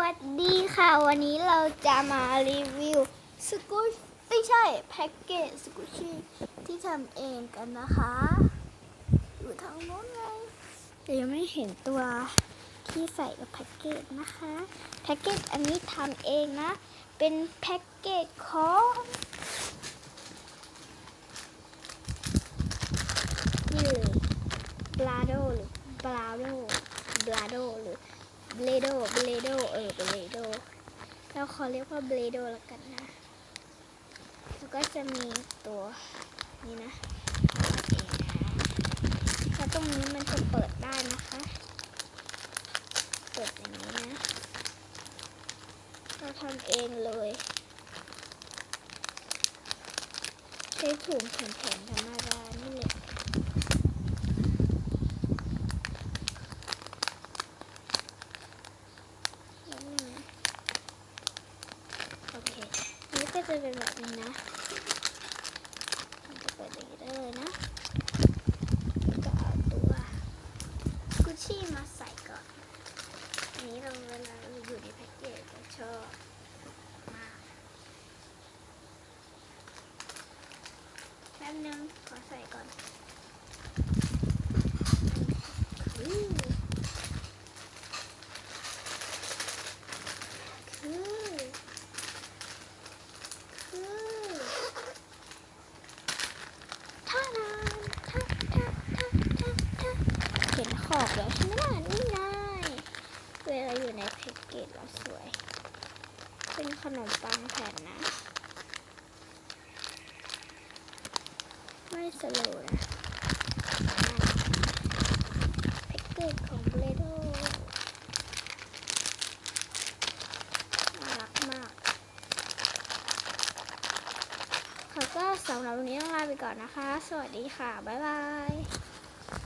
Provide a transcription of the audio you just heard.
วัสดีค่ะ วันนี้เราจะมารีวิวสกูชไม่ใช่แพ็กเกจสกูชี่ที่ทำเองกันนะคะ อยู่ทางโน้นไงแต่ยังไม่เห็นตัวที่ใส่กับแพ็กเกจนะคะแพ็กเกจอันนี้ทำเองนะ เป็นแพ็กเกจของนี่เลยบลาโดหรือบลาโดบลาโดหรือ เบลโดเบลโดเออเบลโดเราขอเรียกว่าเบลโดแล้วกันนะ แล้วก็จะมีตัวนี้นะเองนะแล้วตรงนี้มันจะเปิดได้นะคะ เปิดอย่างนี้นะ เราทำเองเลยใช้ถุงแข็งๆธรรมดานี่แหละ นิดนึงนะโอเค นี่ก็ จะเป็นแบบนี้นะจะเปิดอย่างนี้ได้เลยนะก็เอาตัวกุชชี่มาใส่ก่อนอันนี้เราเวลาเราอยู่ในแพ็กเกจจะชอบมากแป๊บนึงขอใส่ก่อนอืม คือคือท่านานท่าท่าท่าท่าท่าเห็นขอบแล้วใช่ไหมล่ะนี่ไงเวลาอยู่ในแพ็กเกจแล้วสวย เป็นขนมปังแผ่นนะ ไม่สโลว์นะแพ็กเกจของเบลโดน่ารักมากค่ะก็สำหรับวันนี้ต้องลาไปก่อนนะคะ สวัสดีค่ะ บ๊ายบาย